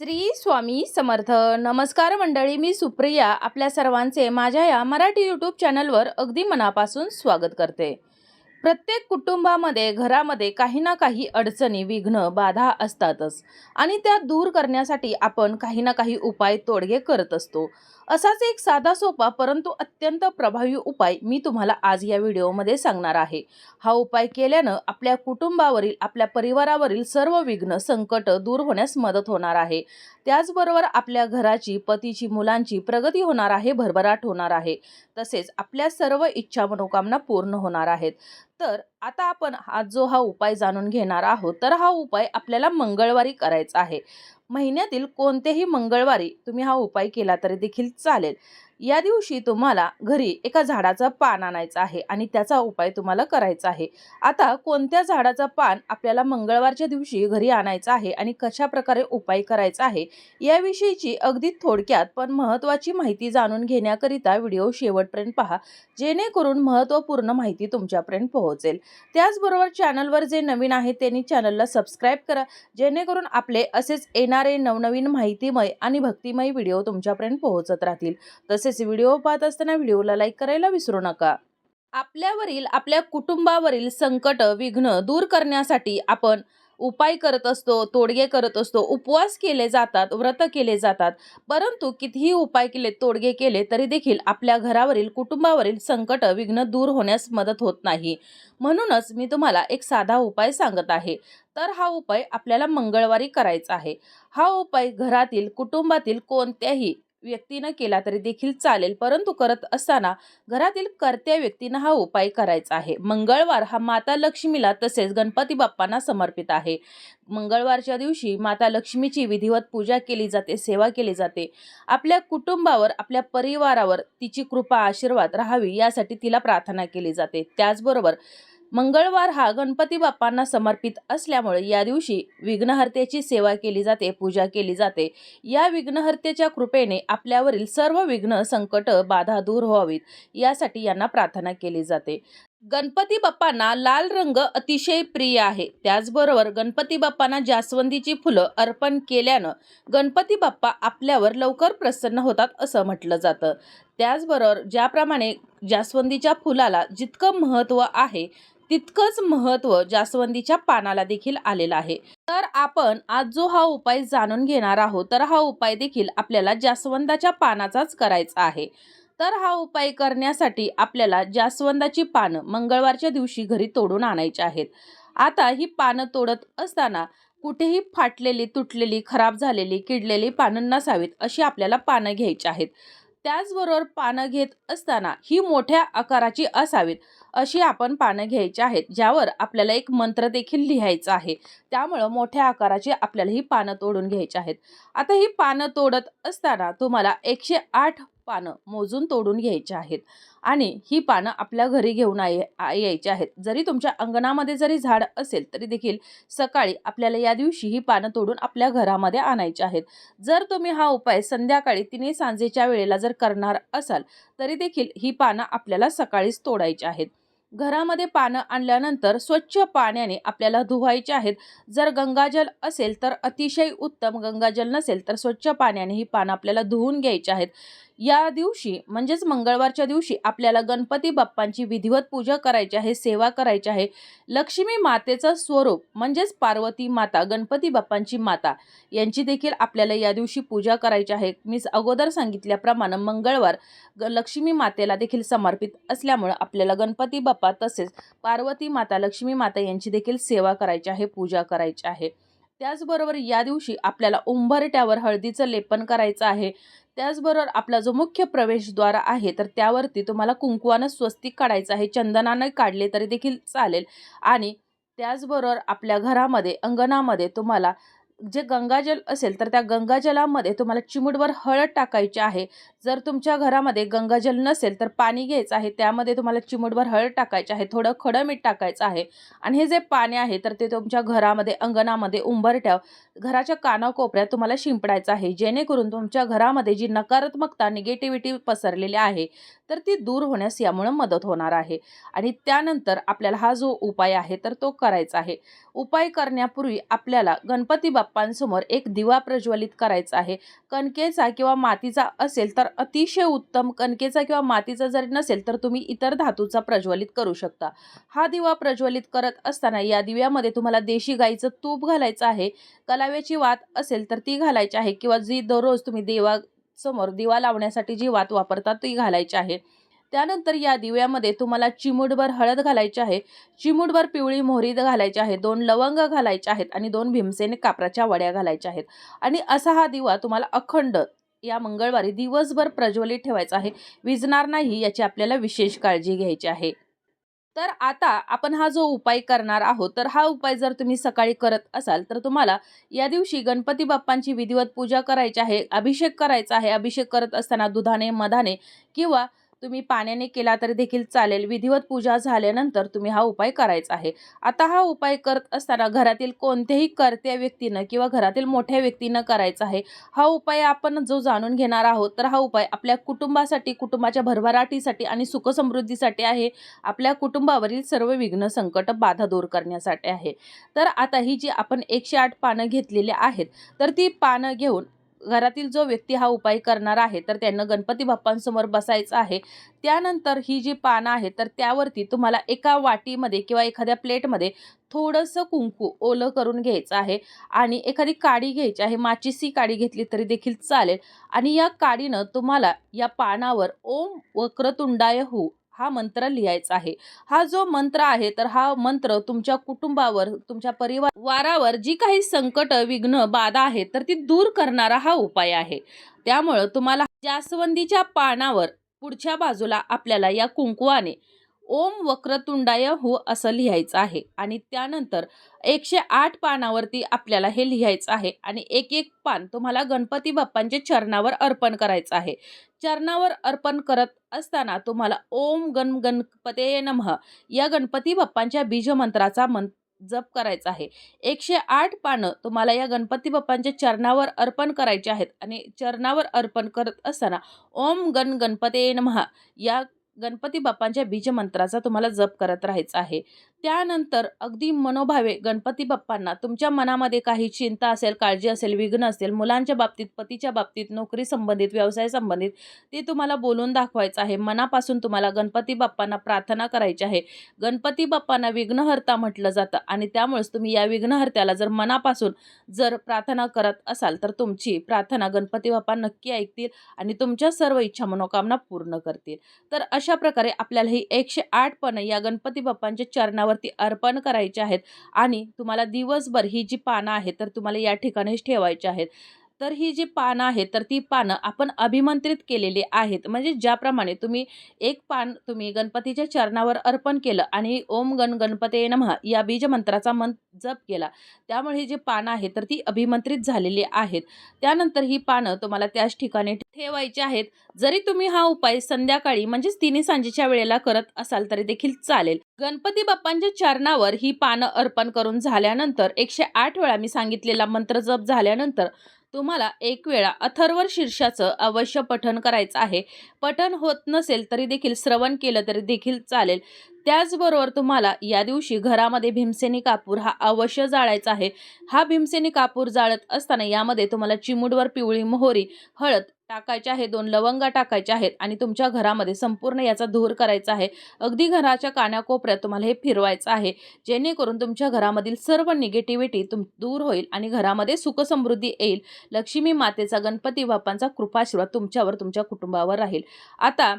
श्री स्वामी समर्थ. नमस्कार मंडळी मी सुप्रिया. आपल्या सर्वांचे माझ्या या मराठी यूट्यूब चॅनलवर अगदी मनापासून स्वागत करते. प्रत्येक कुटुंबामध्ये घरामध्ये काही ना काही अडचणी विघ्न बाधा असतातच. आणि त्या दूर करण्यासाठी आपण काही ना काही उपाय तोडगे करत असतो. असाच एक साधा सोपा परंतु अत्यंत प्रभावी उपाय मी तुम्हाला आज या व्हिडिओमध्ये सांगणार आहे. हा उपाय केल्यानं आपल्या कुटुंबावरील आपल्या परिवारावरील सर्व विघ्न संकट दूर होण्यास मदत होणार आहे. त्याचबरोबर आपल्या घराची पतीची मुलांची प्रगती होणार आहे भरभराट होणार आहे. तसेच आपल्या सर्व इच्छा मनोकामना पूर्ण होणार आहेत. तर आता आपण हा जो हा उपाय जाणून घेणार आहोत तर हा उपाय आपल्याला मंगळवारी करायचा आहे. महिन्यातील कोणत्याही मंगळवारी तुम्ही हा उपाय केला तरी देखील चालेल. या दिवशी तुम्हाला घरी एका झाडाचं पान आणायचं आहे आणि त्याचा उपाय तुम्हाला करायचा आहे. आता कोणत्या झाडाचं पान आपल्याला मंगळवारच्या दिवशी घरी आणायचं आहे आणि कशा प्रकारे उपाय करायचा आहे याविषयीची अगदी थोडक्यात पण महत्त्वाची माहिती जाणून घेण्याकरिता व्हिडिओ शेवटपर्यंत पहा जेणेकरून महत्त्वपूर्ण माहिती तुमच्यापर्यंत पोहोचेल. त्याचबरोबर चॅनलवर जे नवीन आहे त्यांनी चॅनलला सबस्क्राईब करा जेणेकरून आपले असेच येणारे नवनवीन माहितीमय आणि भक्तिमय व्हिडिओ तुमच्यापर्यंत पोहोचत राहतील. तसेच व्हिडिओ पाहत असताना व्हिडिओला लाईक करायला विसरू नका. आपल्यावरील आपल्या कुटुंबावरील संकट विघ्न दूर करण्यासाठी आपण उपाय करत असतो तोडगे करत असतो उपवास केले जातात व्रत केले जातात. परंतु कितीही उपाय केले तोडगे केले तरी देखील आपल्या घरावरील कुटुंबावरील संकट विघ्न दूर होण्यास मदत होत नाही. म्हणूनच मी तुम्हाला एक साधा उपाय सांगत आहे. तर हा उपाय आपल्याला मंगळवारी करायचा आहे. हा उपाय घरातील कुटुंबातील कोणत्याही व्यक्तीनं केला तरी देखील चालेल. परंतु करत असताना घरातील कर्त्या व्यक्तीनं हा उपाय करायचा आहे. मंगळवार हा माता लक्ष्मीला तसेच गणपती बाप्पांना समर्पित आहे. मंगळवारच्या दिवशी माता लक्ष्मीची विधिवत पूजा केली जाते सेवा केली जाते. आपल्या कुटुंबावर आपल्या परिवारावर तिची कृपा आशीर्वाद राहावी यासाठी तिला प्रार्थना केली जाते. त्याचबरोबर मंगळवार हा गणपती बाप्पांना समर्पित असल्यामुळे या दिवशी विघ्नहर्त्याची सेवा केली जाते पूजा केली जाते. या विघ्नहर्त्याच्या कृपेने आपल्यावरील सर्व विघ्न संकट बाधा दूर व्हावीत यासाठी यांना प्रार्थना केली जाते. गणपती बाप्पांना लाल रंग अतिशय प्रिय आहे. त्याचबरोबर गणपती बाप्पांना जास्वंदीची फुलं अर्पण केल्यानं गणपती बाप्पा आपल्यावर लवकर प्रसन्न होतात असं म्हटलं जातं. त्याचबरोबर ज्याप्रमाणे जास्वंदीच्या फुलाला जितकं महत्त्व आहे तितकंच महत्त्व जास्वंदीच्या पानाला देखील आलेलं आहे. तर आपण आज जो हा उपाय जाणून घेणार आहोत तर हा उपाय देखील आपल्याला जास्वंदाच्या पानाचाच करायचा आहे. तर हा उपाय करण्यासाठी आपल्याला जास्वंदाची पानं मंगळवारच्या दिवशी घरी तोडून आणायची आहेत. आता ही पानं तोडत असताना कुठेही फाटलेली तुटलेली खराब झालेली किडलेली पानं नसावीत अशी आपल्याला पानं घ्यायची आहेत. त्याचबरोबर पानं घेत असताना ही मोठ्या आकाराची असावीत. अशी आपण पानं घ्यायची आहेत ज्यावर आपल्याला एक मंत्र देखील लिहायचा आहे. त्यामुळं मोठ्या आकाराची आपल्याला ही पानं तोडून घ्यायची आहेत. आता ही पानं तोडत असताना तुम्हाला एकशे आठ पानं मोजून तोडून घ्यायची आहेत. आणि ही पानं आपल्या घरी घेऊन यायची आहेत. जरी तुमच्या अंगणामध्ये जरी झाड असेल तरी देखील सकाळी आपल्याला या दिवशी ही पानं तोडून आपल्या घरामध्ये आणायची आहेत. जर तुम्ही हा उपाय संध्याकाळी तिने सांजेच्या वेळेला जर करणार असाल तरी देखील ही पानं आपल्याला सकाळीच तोडायची आहेत. घरामध्ये पानं आणल्यानंतर स्वच्छ पाण्याने आपल्याला धुवायचे आहेत. जर गंगाजल असेल तर अतिशय उत्तम गंगाजल नसेल तर स्वच्छ पाण्याने ही पानं आपल्याला धुवून घ्यायची आहेत. या दिवशी म्हणजेच मंगळवारच्या दिवशी आपल्याला गणपती बाप्पांची विधिवत पूजा करायची आहे सेवा करायची आहे. लक्ष्मी मातेचं स्वरूप म्हणजेच पार्वती माता गणपती बाप्पांची माता यांची देखील आपल्याला या दिवशी पूजा करायची आहे. मी अगोदर सांगितल्याप्रमाणे मंगळवार ग लक्ष्मी मातेला देखील समर्पित असल्यामुळं आपल्याला गणपती बाप्पा तसेच पार्वती माता लक्ष्मी माता यांची देखील सेवा करायची आहे पूजा करायची आहे. त्याचबरोबर या दिवशी आपल्याला उंबरट्यावर हळदीचं लेपन करायचं आहे. त्याचबरोबर आपला जो मुख्य प्रवेशद्वार आहे तर त्यावरती तुम्हाला कुंकवानं स्वस्तिक काढायचं आहे. चंदनानं काढले तरी देखील चालेल. आणि त्याचबरोबर आपल्या घरामध्ये अंगणामध्ये तुम्हाला जे गंगाजल असेल तर त्या गंगाजलामध्ये तुम्हाला चिमूटभर हळद टाकायची आहे. जर तुमच्या घरामध्ये गंगाजल नसेल तर पाणी घ्यायचं आहे. त्यामध्ये तुम्हाला चिमूटभर हळद टाकायची आहे. थोडं खडं मीठ टाकायचं आहे. आणि हे जे पाणी आहे तर ते तुमच्या घरामध्ये अंगणामध्ये उंबरठ्याव घराच्या कानाकोपऱ्यात तुम्हाला शिंपडायचं आहे. जेणेकरून तुमच्या घरामध्ये जी नकारात्मकता निगेटिव्हिटी पसरलेली आहे तर ती दूर होण्यास यामुळं मदत होणार आहे. आणि त्यानंतर आपल्याला हा जो उपाय आहे तर तो करायचा आहे. उपाय करण्यापूर्वी आपल्याला गणपती बाप्पा बाप्पांसमोर एक दिवा प्रज्वलित करायचा आहे. कणकेचा किंवा मातीचा असेल तर अतिशय उत्तम. कणकेचा किंवा मातीचा जरी नसेल तर तुम्ही इतर धातूचा प्रज्वलित करू शकता. हा दिवा प्रज्वलित करत असताना या दिव्यामध्ये तुम्हाला देशी गाईचं तूप घालायचं आहे. कलाव्याची वात असेल तर ती घालायची आहे किंवा जी दररोज तुम्ही देवा समोर दिवा लावण्यासाठी जी वात वापरता ती घालायची आहे. त्यानंतर या दिव्यामध्ये तुम्हाला चिमूटभर हळद घालायची आहे. चिमूटभर पिवळी मोहरी घालायची आहे. दोन लवंग घालायचे आहेत आणि दोन भीमसेनी कापराच्या वड्या घालायच्या आहेत. आणि असा हा दिवा तुम्हाला अखंड या मंगळवारी दिवसभर प्रज्वलित ठेवायचा आहे. विजणार नाही याची आपल्याला विशेष काळजी घ्यायची आहे. तर आता आपण हा जो उपाय करणार आहोत तर हा उपाय जर तुम्ही सकाळी करत असाल तर तुम्हाला या दिवशी गणपती बाप्पांची विधिवत पूजा करायची आहे अभिषेक करायचा आहे. अभिषेक करत असताना दुधाने मधाने किंवा तुम्ही पाण्याने केला तरी देखील चालेल. विधिवत पूजा झाल्यानंतर तुम्ही हा उपाय करायचा आहे. आता हा उपाय करत असताना घरातील कोणत्याही कर्त्या व्यक्तीनं किंवा घरातील मोठ्या व्यक्तीनं करायचा आहे. हा उपाय आपण जो जाणून घेणार आहोत तर हा उपाय आपल्या कुटुंबासाठी कुटुंबाच्या भरभराटीसाठी आणि सुखसमृद्धीसाठी आहे. आपल्या कुटुंबावरील सर्व विघ्न संकट बाधा दूर करण्यासाठी आहे. तर आता ही जी आपण एकशे आठ पानं घेतलेली आहेत तर ती पानं घेऊन घरातील जो व्यक्ती हा उपाय करणार आहे तर त्यांना गणपती बाप्पांसमोर बसायचं आहे. त्यानंतर ही जी पानं आहेत तर त्यावरती तुम्हाला एका वाटीमध्ये किंवा एखाद्या प्लेटमध्ये थोडंसं कुंकू ओलं करून घ्यायचं आहे आणि एखादी काडी घ्यायची आहे माचीसी काडी घेतली तरी देखील चालेल. आणि या काडीनं तुम्हाला या पानावर ओम वक्रतुंडाय हू हा मंत्र लिहायचा आहे. हा जो मंत्र आहे तर हा मंत्र तुमच्या कुटुंबावर तुमच्या परिवारावर जी काही संकट विघ्न बाधा आहेत तर ती दूर करणारा हा उपाय आहे. त्यामुळं तुम्हाला जास्वंदीच्या पानावर पुढच्या बाजूला आपल्याला या कुंकुवाने ओम वक्रतुंडाय हो असं लिहायचं आहे. आणि त्यानंतर एकशे आठ पानावरती आपल्याला हे लिहायचं आहे. आणि एक एक पान तुम्हाला गणपती बाप्पांच्या चरणावर अर्पण करायचं आहे. चरणावर अर्पण करत असताना तुम्हाला ओम गण गणपते नमः या गणपती बाप्पांच्या बीजमंत्राचा मन जप करायचा आहे. एकशे आठ पानं तुम्हाला या गणपती बाप्पांच्या चरणावर अर्पण करायचे आहेत. आणि चरणावर अर्पण करत असताना ओम गण गणपते नमः या गणपती बाप्पांच्या बीजमंत्राचा तुम्हाला जप करत राहायचा आहे. त्यानंतर अगदी मनोभावे गणपती बाप्पांना तुमच्या मनामध्ये काही चिंता असेल काळजी असेल विघ्न असेल मुलांच्या बाबतीत पतीच्या बाबतीत नोकरी संबंधित व्यवसाय संबंधित ते तुम्हाला बोलून दाखवायचं आहे. मनापासून तुम्हाला गणपती बाप्पांना प्रार्थना करायची आहे. गणपती बाप्पांना विघ्नहर्ता म्हटलं जातं आणि त्यामुळेच तुम्ही या विघ्नहर्त्याला जर मनापासून जर प्रार्थना करत असाल तर तुमची प्रार्थना गणपती बाप्पा नक्की ऐकतील आणि तुमच्या सर्व इच्छा मनोकामना पूर्ण करतील. तर अशा अशा प्रकारे आपल्याला ही एकशे आठ पण या गणपती बाप्पांच्या चरणावरती अर्पण करायचे आहेत. आणि तुम्हाला दिवसभर ही जी पानं आहेत तर तुम्हाला या ठिकाणीच ठेवायची आहेत. तर ही जी पानं आहेत तर ती पानं आपण अभिमंत्रित केलेली आहेत. म्हणजे ज्याप्रमाणे तुम्ही एक पान तुम्ही गणपतीच्या चरणावर अर्पण केलं आणि ओम गण गणपते नमः या बीजमंत्राचा मन जप केला. त्यामुळे ही जी पानं आहेत तर ती अभिमंत्रित झालेली आहेत. त्यानंतर ही पानं तुम्हाला त्याच ठिकाणी ठेवायची आहेत. जरी तुम्ही हा उपाय संध्याकाळी म्हणजेच तिन्ही सांजेच्या वेळेला करत असाल तरी देखील चालेल. गणपती बाप्पांच्या चरणावर ही पानं अर्पण करून झाल्यानंतर एकशे आठ वेळा मी सांगितलेला मंत्र जप झाल्यानंतर तुम्हाला एक वेळा अथर्वर शीर्षाचं अवश्य पठण करायचं आहे. पठण होत नसेल तरी देखील श्रवण केलं तरी देखील चालेल. त्याचबरोबर तुम्हाला या दिवशी घरामध्ये भीमसेनी कापूर हा अवश्य जाळायचा आहे. हा भीमसेनी कापूर जाळत असताना यामध्ये तुम्हाला चिमूडवर पिवळी मोहरी हळद टाकायचे आहे दोन लवंगा टाकायच्या आहेत आणि तुमच्या घरामध्ये संपूर्ण याचा धूर करायचा आहे. अगदी घराच्या कानाकोपऱ्यात तुम्हाला हे फिरवायचं आहे. जेणेकरून तुमच्या घरामधील सर्व निगेटिव्हिटी तुम दूर होईल आणि घरामध्ये सुखसमृद्धी येईल. लक्ष्मी मातेचा गणपती बाप्पांचा कृपाशीर्वाद तुमच्यावर तुमच्या कुटुंबावर राहील. आता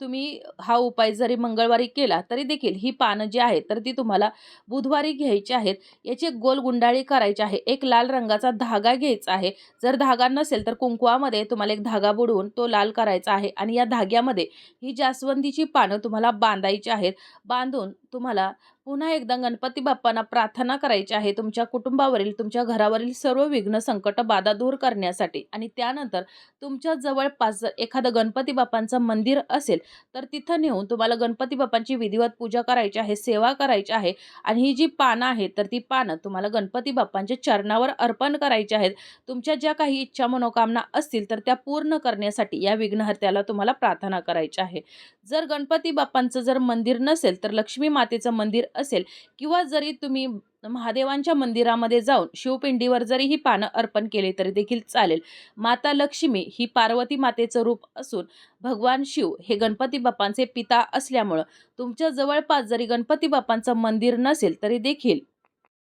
तुम्ही हा उपाय जरी मंगळवारी केला तरी देखील ही पानं जी आहेत तर ती तुम्हाला बुधवारी घ्यायची आहेत. याची गोल गुंडाळी करायची आहे. एक लाल रंगाचा धागा घ्यायचा आहे. जर धागा नसेल तर कुंकुवामध्ये तुम्हाला एक धागा बुडवून तो लाल करायचा आहे आणि या धाग्यामध्ये ही जास्वंदीची पानं तुम्हाला बांधायची आहेत. बांधून तुम्हाला पुन्हा एकदा गणपती बाप्पांना प्रार्थना करायची आहे तुमच्या कुटुंबावरील तुमच्या घरावरील सर्व विघ्न संकट बाधा दूर करण्यासाठी. आणि त्यानंतर तुमच्या जवळपास जर एखादं गणपती बाप्पांचं मंदिर असेल तर तिथं नेऊन तुम्हाला गणपती बाप्पांची विधिवत पूजा करायची आहे सेवा करायची आहे. आणि ही जी पानं आहेत तर ती पानं तुम्हाला गणपती बाप्पांच्या चरणावर अर्पण करायची आहेत. तुमच्या ज्या काही इच्छा मनोकामना असतील तर त्या पूर्ण करण्यासाठी या विघ्नहर्त्याला तुम्हाला प्रार्थना करायची आहे. जर गणपती बाप्पांचं जर मंदिर नसेल तर लक्ष्मी मातेचं मंदिर असेल किंवा जरी तुम्ही महादेवांच्या मंदिरामध्ये जाऊन शिवपिंडीवर जरी ही पानं अर्पण केली तरी देखील चालेल. माता लक्ष्मी ही पार्वती मातेचं रूप असून भगवान शिव हे गणपती बाप्पांचे पिता असल्यामुळं तुमच्या जवळपास जरी गणपती बाप्पांचं मंदिर नसेल तरी देखील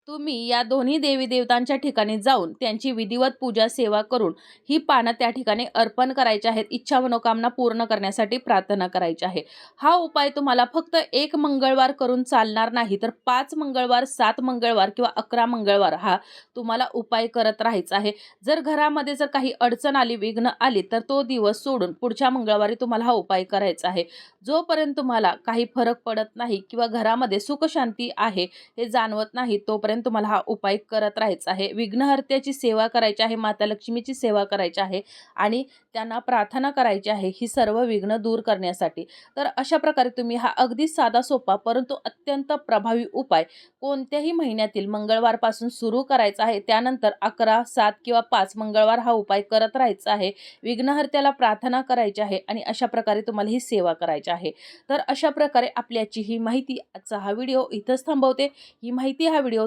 तुम्ही या दोन्ही देवी देवतांच्या ठिकाणी जाऊन त्यांची विधिवत पूजा सेवा करून ही पानं त्या ठिकाणी अर्पण करायची आहेत. इच्छा मनोकामना पूर्ण करण्यासाठी प्रार्थना करायची आहे. हा उपाय तुम्हाला फक्त एक मंगळवार करून चालणार नाही तर पाच मंगळवार सात मंगळवार किंवा अकरा मंगळवार हा तुम्हाला उपाय करत राहायचा आहे. जर घरामध्ये जर काही अडचण आली विघ्न आली तर तो दिवस सोडून पुढच्या मंगळवारी तुम्हाला हा उपाय करायचा आहे. जोपर्यंत तुम्हाला काही फरक पडत नाही किंवा घरामध्ये सुखशांती आहे हे जाणवत नाही तोपर्यंत तुम्हाला हा उपाय करत राहायचा आहे. विघ्नहर्त्याची सेवा करायची आहे माता लक्ष्मीची सेवा करायची आहे आणि त्यांना प्रार्थना करायची आहे ही सर्व विघ्न दूर करण्यासाठी. तर अशा प्रकारे तुम्ही हा अगदी साधा सोपा परंतु अत्यंत प्रभावी उपाय कोणत्याही महिन्यातील मंगळवारपासून सुरू करायचा आहे. त्यानंतर अकरा सात किंवा पाच मंगळवार हा उपाय करत राहायचा आहे. विघ्नहर्त्याला प्रार्थना करायची आहे आणि अशा प्रकारे तुम्हाला ही सेवा करायची आहे. तर अशा प्रकारे आपल्याची ही माहिती आजचा हा व्हिडिओ इथंच थांबवते. ही माहिती हा व्हिडिओ